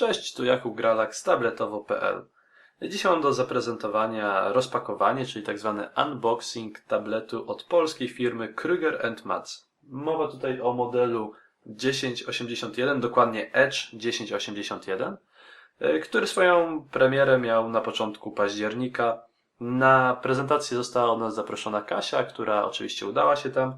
Cześć, tu Jakub Gralak z tabletowo.pl. Dzisiaj mam do zaprezentowania rozpakowanie, czyli tak zwany unboxing tabletu od polskiej firmy Krüger Matz. Mowa tutaj o modelu 1081, dokładnie Edge 1081, e, który swoją premierę miał na początku października. Na prezentację została od nas zaproszona Kasia, która oczywiście udała się tam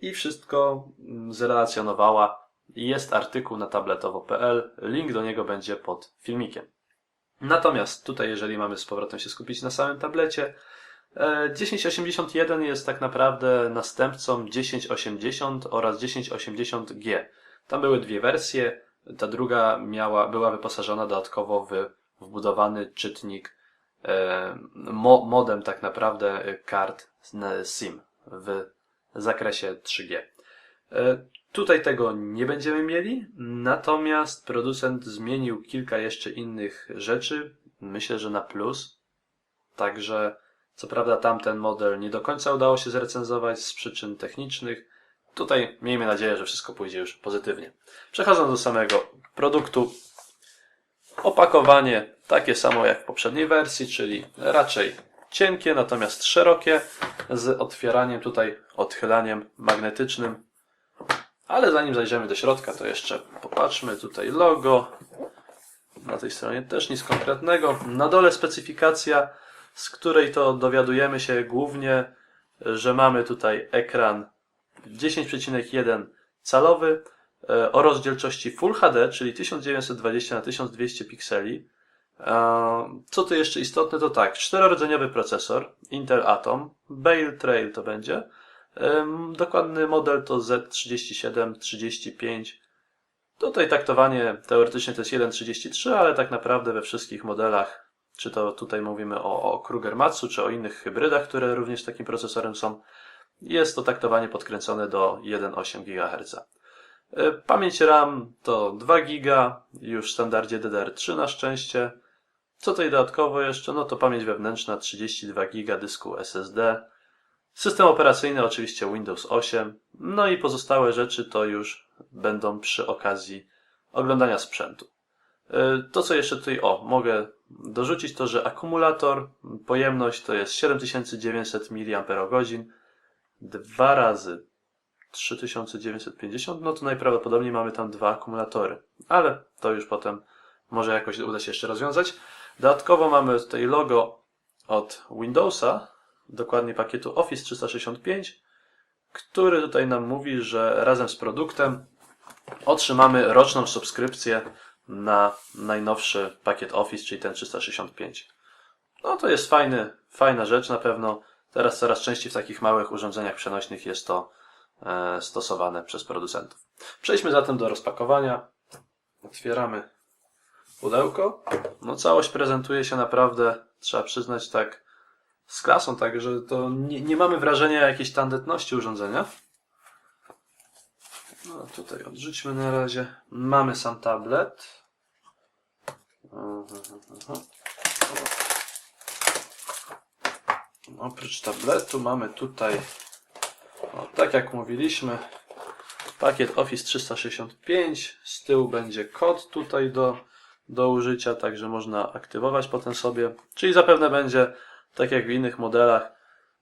i wszystko mm, zrelacjonowała jest artykuł na tabletowo.pl, link do niego będzie pod filmikiem. Natomiast tutaj, jeżeli mamy z powrotem się skupić na samym tablecie, e, 1081 jest tak naprawdę następcą 1080 oraz 1080G. Tam były dwie wersje. Ta druga miała, była wyposażona dodatkowo w wbudowany czytnik, e, mo, modem tak naprawdę kart SIM w zakresie 3G. Tutaj tego nie będziemy mieli, natomiast producent zmienił kilka jeszcze innych rzeczy. Myślę, że na plus. Także, co prawda, tamten model nie do końca udało się zrecenzować z przyczyn technicznych. Tutaj miejmy nadzieję, że wszystko pójdzie już pozytywnie. Przechodząc do samego produktu. Opakowanie takie samo jak w poprzedniej wersji, czyli raczej cienkie, natomiast szerokie, z otwieraniem tutaj, odchylaniem magnetycznym ale zanim zajrzymy do środka, to jeszcze popatrzmy tutaj logo. Na tej stronie też nic konkretnego. Na dole specyfikacja, z której to dowiadujemy się głównie, że mamy tutaj ekran 10,1 calowy e, o rozdzielczości Full HD, czyli 1920 na 1200 pikseli. E, co tu jeszcze istotne, to tak, czterorodzeniowy procesor Intel Atom, Bale Trail to będzie, Dokładny model to Z3735. Tutaj taktowanie teoretycznie to jest 1.33, ale tak naprawdę we wszystkich modelach, czy to tutaj mówimy o, o Kruger-Matsu, czy o innych hybrydach, które również takim procesorem są, jest to taktowanie podkręcone do 1,8 GHz. E, pamięć RAM to 2 GB, już w standardzie DDR3 na szczęście. Co tutaj dodatkowo jeszcze? No to pamięć wewnętrzna 32 GB dysku SSD, System operacyjny oczywiście Windows 8, no i pozostałe rzeczy to już będą przy okazji oglądania sprzętu. E, to co jeszcze tutaj, o, mogę dorzucić to, że akumulator, pojemność to jest 7900 mAh, dwa razy 3950, no to najprawdopodobniej mamy tam dwa akumulatory, ale to już potem może jakoś uda się jeszcze rozwiązać. Dodatkowo mamy tutaj logo od Windowsa, dokładnie pakietu Office 365, który tutaj nam mówi, że razem z produktem otrzymamy roczną subskrypcję na najnowszy pakiet Office, czyli ten 365. No to jest fajny, fajna rzecz na pewno. Teraz coraz częściej w takich małych urządzeniach przenośnych jest to e, stosowane przez producentów. Przejdźmy zatem do rozpakowania. Otwieramy pudełko. No całość prezentuje się naprawdę, trzeba przyznać, tak z klasą, także to nie, nie mamy wrażenia jakiejś tandetności urządzenia. No tutaj odrzućmy na razie. Mamy sam tablet. Oprócz tabletu mamy tutaj, tak jak mówiliśmy, pakiet Office 365. Z tyłu będzie kod tutaj do, do użycia, także można aktywować potem sobie. Czyli zapewne będzie tak jak w innych modelach,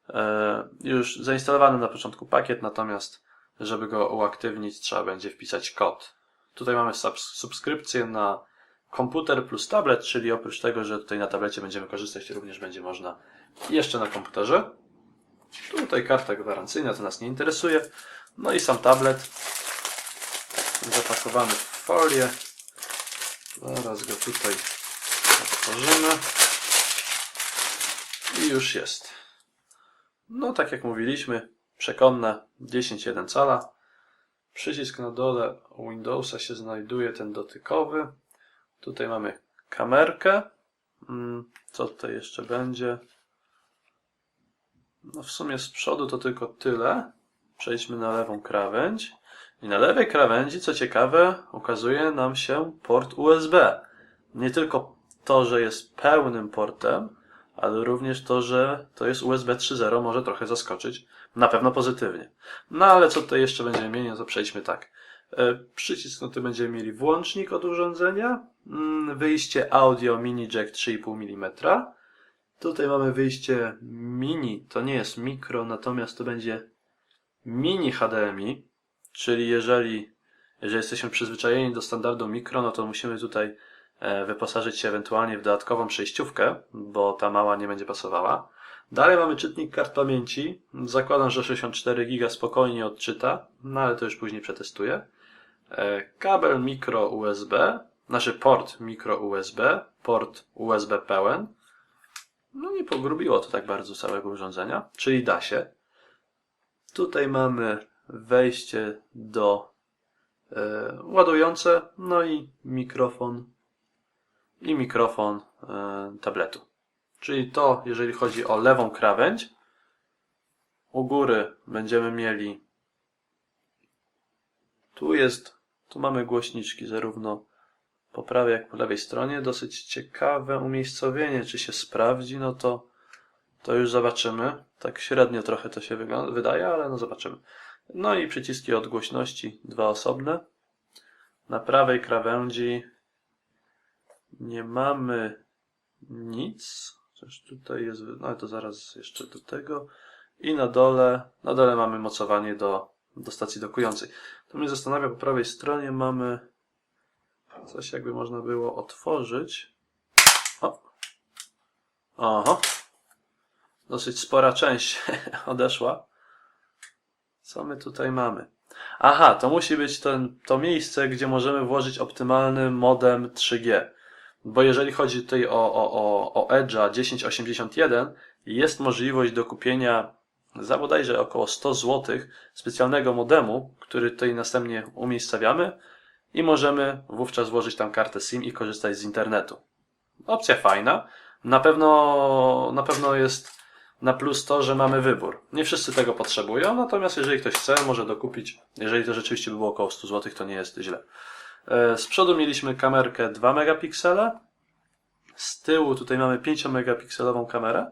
e, już zainstalowany na początku pakiet, natomiast żeby go uaktywnić trzeba będzie wpisać kod. Tutaj mamy subskrypcję na komputer plus tablet, czyli oprócz tego, że tutaj na tablecie będziemy korzystać, również będzie można jeszcze na komputerze. Tutaj karta gwarancyjna, to nas nie interesuje. No i sam tablet zapakowany w folię. Zaraz go tutaj otworzymy. I już jest. No, tak jak mówiliśmy, przekonne 10.1 cala. Przycisk na dole Windowsa się znajduje, ten dotykowy. Tutaj mamy kamerkę. Mm, co tutaj jeszcze będzie? No w sumie z przodu to tylko tyle. Przejdźmy na lewą krawędź. I na lewej krawędzi, co ciekawe, ukazuje nam się port USB. Nie tylko to, że jest pełnym portem, ale również to, że to jest USB 3.0 może trochę zaskoczyć. Na pewno pozytywnie. No ale co tutaj jeszcze będziemy mieli, no to przejdźmy tak. E, Przycisk, no to będziemy mieli włącznik od urządzenia, mm, wyjście audio mini jack 3,5 mm. Tutaj mamy wyjście mini, to nie jest mikro, natomiast to będzie mini HDMI, czyli jeżeli, jeżeli jesteśmy przyzwyczajeni do standardu mikro, no to musimy tutaj wyposażyć się ewentualnie w dodatkową przejściówkę, bo ta mała nie będzie pasowała. Dalej mamy czytnik kart pamięci. Zakładam, że 64 GB spokojnie odczyta, no ale to już później przetestuję. E, Kabel mikro USB, znaczy port mikro USB, port USB pełen. No nie pogrubiło to tak bardzo całego urządzenia, czyli da się. Tutaj mamy wejście do e, ładujące, no i mikrofon i mikrofon e, tabletu. Czyli to, jeżeli chodzi o lewą krawędź, u góry będziemy mieli tu jest, tu mamy głośniczki zarówno po prawej jak po lewej stronie. Dosyć ciekawe umiejscowienie, czy się sprawdzi, no to, to już zobaczymy. Tak średnio trochę to się wydaje, ale no zobaczymy. No i przyciski od głośności, dwa osobne. Na prawej krawędzi nie mamy nic. Coś tutaj jest, no to zaraz jeszcze do tego. I na dole, na dole mamy mocowanie do, do stacji dokującej. To mnie zastanawia, po prawej stronie mamy coś jakby można było otworzyć. O. Oho. Dosyć spora część odeszła. Co my tutaj mamy? Aha, to musi być ten, to miejsce, gdzie możemy włożyć optymalny modem 3G. Bo jeżeli chodzi tutaj o, o, o, o Edge'a 1081, jest możliwość do kupienia za bodajże około 100 zł specjalnego modemu, który tutaj następnie umiejscawiamy i możemy wówczas włożyć tam kartę SIM i korzystać z internetu. Opcja fajna. Na pewno, na pewno jest na plus to, że mamy wybór. Nie wszyscy tego potrzebują, natomiast jeżeli ktoś chce, może dokupić. Jeżeli to rzeczywiście by było około 100 zł, to nie jest źle. E, Z przodu mieliśmy kamerkę 2 megapiksele. Z tyłu tutaj mamy 5 megapikselową kamerę,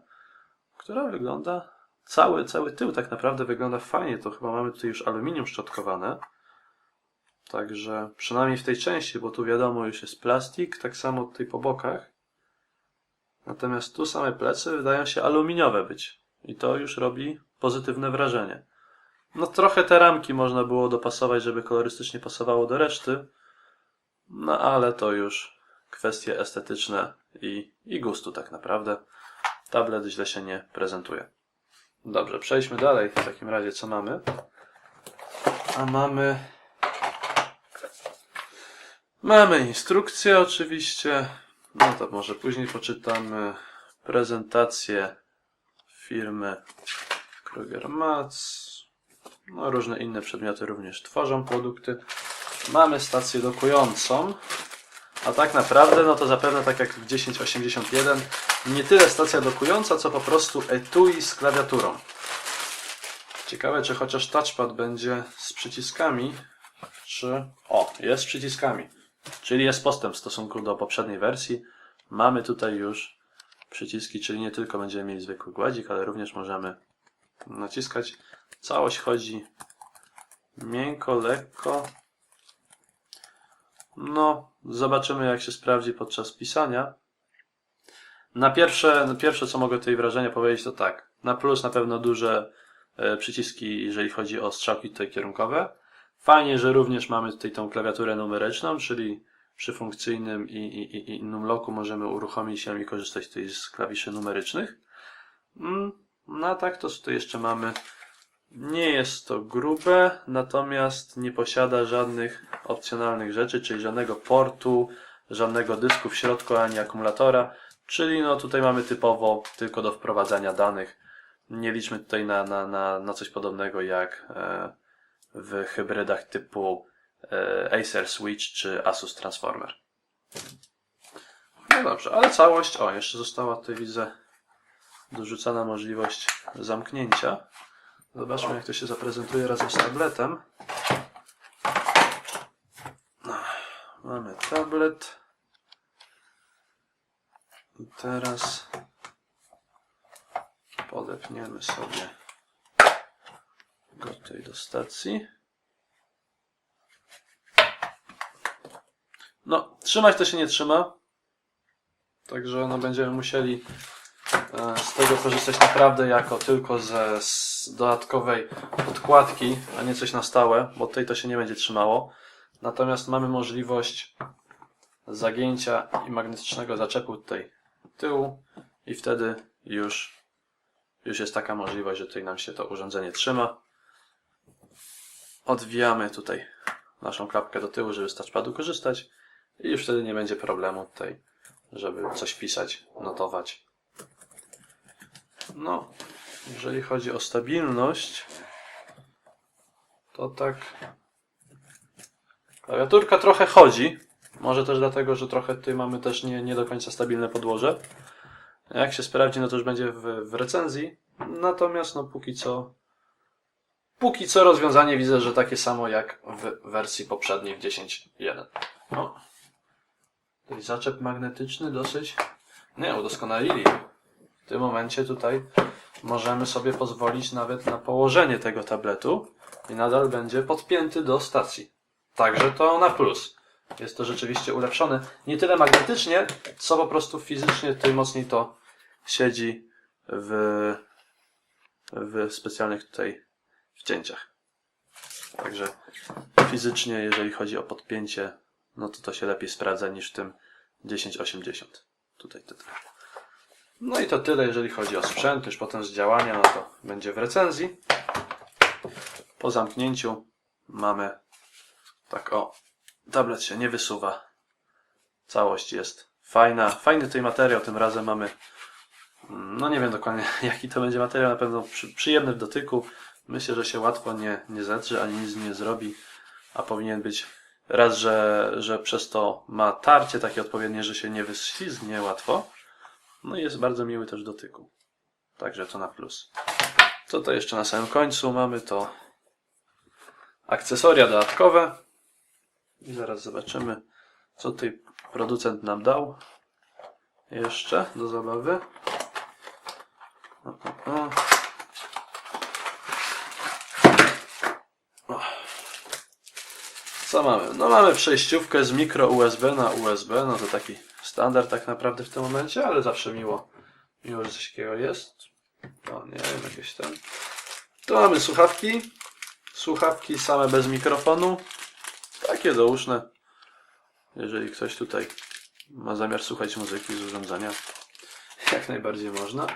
która wygląda, cały, cały tył tak naprawdę wygląda fajnie. To chyba mamy tutaj już aluminium szczotkowane. Także przynajmniej w tej części, bo tu wiadomo już jest plastik, tak samo tutaj po bokach. Natomiast tu same plecy wydają się aluminiowe być. I to już robi pozytywne wrażenie. No trochę te ramki można było dopasować, żeby kolorystycznie pasowało do reszty. No ale to już kwestie estetyczne i, i gustu tak naprawdę. Tablet źle się nie prezentuje. Dobrze, przejdźmy dalej. W takim razie co mamy? A mamy... Mamy instrukcję oczywiście. No to może później poczytamy prezentację firmy Kruger Mats. No różne inne przedmioty również tworzą produkty. Mamy stację dokującą. A tak naprawdę, no to zapewne tak jak w 1081, nie tyle stacja dokująca, co po prostu etui z klawiaturą. Ciekawe, czy chociaż touchpad będzie z przyciskami, czy... O, jest z przyciskami. Czyli jest postęp w stosunku do poprzedniej wersji. Mamy tutaj już przyciski, czyli nie tylko będziemy mieli zwykły gładzik, ale również możemy naciskać. Całość chodzi miękko, lekko. No, zobaczymy jak się sprawdzi podczas pisania. Na pierwsze, na pierwsze co mogę tutaj wrażenia powiedzieć to tak. Na plus na pewno duże e, przyciski, jeżeli chodzi o strzałki tutaj kierunkowe. Fajnie, że również mamy tutaj tą klawiaturę numeryczną, czyli przy funkcyjnym i, i, i, i numlocku możemy uruchomić ją i korzystać tutaj z klawiszy numerycznych. Mm, No a tak to tutaj jeszcze mamy. Nie jest to grube, natomiast nie posiada żadnych opcjonalnych rzeczy, czyli żadnego portu, żadnego dysku w środku ani akumulatora. Czyli no tutaj mamy typowo tylko do wprowadzania danych. Nie liczmy tutaj na, na, na, na coś podobnego jak e, w hybrydach typu e, Acer Switch czy Asus Transformer. No dobrze, ale całość, o jeszcze została tutaj widzę dorzucana możliwość zamknięcia. Zobaczmy jak to się zaprezentuje razem z tabletem. No, Mamy tablet. I teraz podepniemy sobie go tutaj do stacji. No, trzymać to się nie trzyma. Także no, będziemy musieli e, z tego korzystać naprawdę jako tylko ze z dodatkowej podkładki, a nie coś na stałe, bo tej to się nie będzie trzymało. Natomiast mamy możliwość zagięcia i magnetycznego zaczepu tutaj tyłu i wtedy już, już jest taka możliwość, że tutaj nam się to urządzenie trzyma. Odwijamy tutaj naszą klapkę do tyłu, żeby z touchpadu korzystać i już wtedy nie będzie problemu tutaj, żeby coś pisać, notować. No, jeżeli chodzi o stabilność, to tak. Klawiaturka trochę chodzi. Może też dlatego, że trochę tutaj mamy też nie, nie do końca stabilne podłoże. Jak się sprawdzi, no to już będzie w, w recenzji. Natomiast no póki co. Póki co rozwiązanie widzę, że takie samo jak w wersji poprzedniej w 10.1. O. Tutaj zaczep magnetyczny dosyć. Nie, udoskonalili. W tym momencie tutaj możemy sobie pozwolić nawet na położenie tego tabletu i nadal będzie podpięty do stacji. Także to na plus. Jest to rzeczywiście ulepszone. Nie tyle magnetycznie, co po prostu fizycznie tym mocniej to siedzi w, w specjalnych tutaj wcięciach. Także fizycznie, jeżeli chodzi o podpięcie, no to to się lepiej sprawdza niż w tym 1080. Tutaj, tutaj. No i to tyle, jeżeli chodzi o sprzęt. Już potem z działania, no to będzie w recenzji. Po zamknięciu mamy tak o, tablet się nie wysuwa. Całość jest fajna. Fajny tutaj materiał, tym razem mamy no nie wiem dokładnie jaki to będzie materiał, na pewno przy, przyjemny w dotyku. Myślę, że się łatwo nie, nie zetrze, ani nic nie zrobi, a powinien być raz, że, że przez to ma tarcie takie odpowiednie, że się nie wyślizgnie łatwo. No i jest bardzo miły też w dotyku. Także to na plus. Co to jeszcze na samym końcu mamy to akcesoria dodatkowe. I zaraz zobaczymy, co tutaj producent nam dał. Jeszcze do zabawy. O, o, o. Co mamy? No mamy przejściówkę z mikro USB na USB, no to taki standard tak naprawdę w tym momencie, ale zawsze miło, miło, że coś takiego jest. O, nie wiem, jakieś tam. Tu mamy słuchawki. Słuchawki same bez mikrofonu. Takie douszne. Jeżeli ktoś tutaj ma zamiar słuchać muzyki z urządzenia, jak najbardziej można.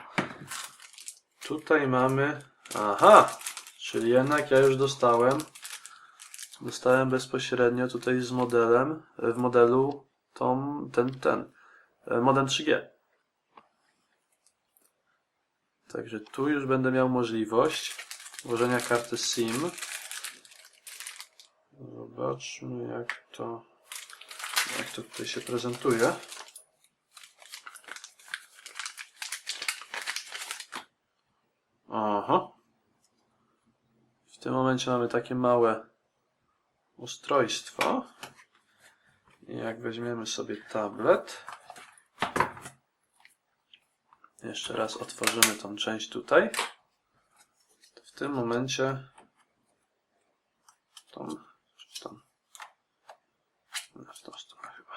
Tutaj mamy. Aha! Czyli jednak ja już dostałem. Dostałem bezpośrednio tutaj z modelem, w modelu tą, ten, ten, e, modem 3G. Także tu już będę miał możliwość włożenia karty SIM. Zobaczmy jak to, jak to tutaj się prezentuje. Aha. W tym momencie mamy takie małe ustrojstwo. I jak weźmiemy sobie tablet, jeszcze raz otworzymy tą część tutaj, w tym momencie tą, czy tą, no, w tą stronę chyba.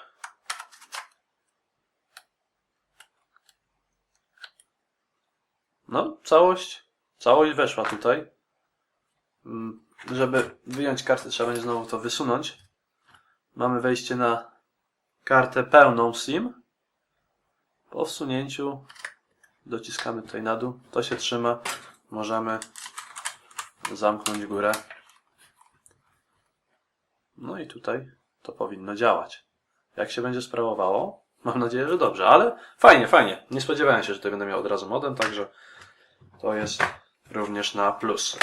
No, całość, całość weszła tutaj. Mm, Żeby wyjąć kartę, trzeba będzie znowu to wysunąć. Mamy wejście na kartę pełną SIM. Po wsunięciu dociskamy tutaj na dół. To się trzyma. Możemy zamknąć górę. No i tutaj to powinno działać. Jak się będzie sprawowało? Mam nadzieję, że dobrze, ale fajnie, fajnie. Nie spodziewałem się, że tutaj będę miał od razu modem, także to jest również na plus.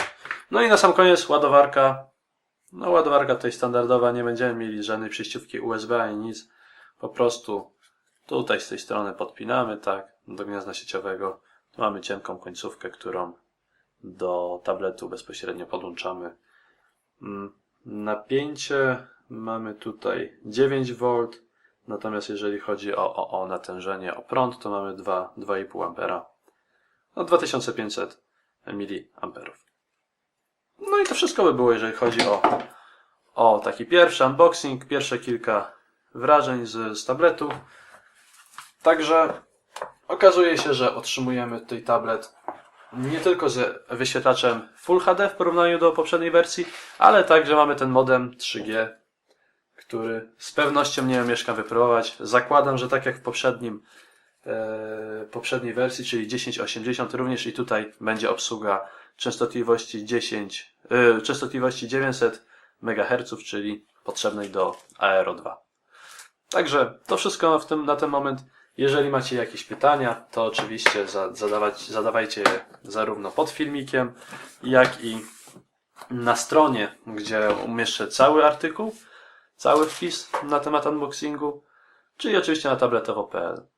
No i na sam koniec ładowarka. No ładowarka tutaj standardowa, nie będziemy mieli żadnej przejściówki USB ani nic. Po prostu tutaj z tej strony podpinamy, tak, do gniazda sieciowego. Tu mamy cienką końcówkę, którą do tabletu bezpośrednio podłączamy. Mm, Napięcie mamy tutaj 9V, natomiast jeżeli chodzi o, o, o natężenie, o prąd, to mamy 2, 2,5 ampera. No 2500 mA. No i to wszystko by było, jeżeli chodzi o, o taki pierwszy unboxing, pierwsze kilka wrażeń z, z tabletu. Także okazuje się, że otrzymujemy tutaj tablet nie tylko z wyświetlaczem Full HD w porównaniu do poprzedniej wersji, ale także mamy ten modem 3G, który z pewnością nie omieszkam wypróbować. Zakładam, że tak jak w poprzednim, poprzedniej wersji, czyli 1080, również i tutaj będzie obsługa częstotliwości 10, e, częstotliwości 900 MHz, czyli potrzebnej do Aero 2. Także to wszystko w tym, na ten moment. Jeżeli macie jakieś pytania, to oczywiście za, zadawać, zadawajcie je zarówno pod filmikiem, jak i na stronie, gdzie umieszczę cały artykuł, cały wpis na temat unboxingu, czyli oczywiście na tabletowo.pl.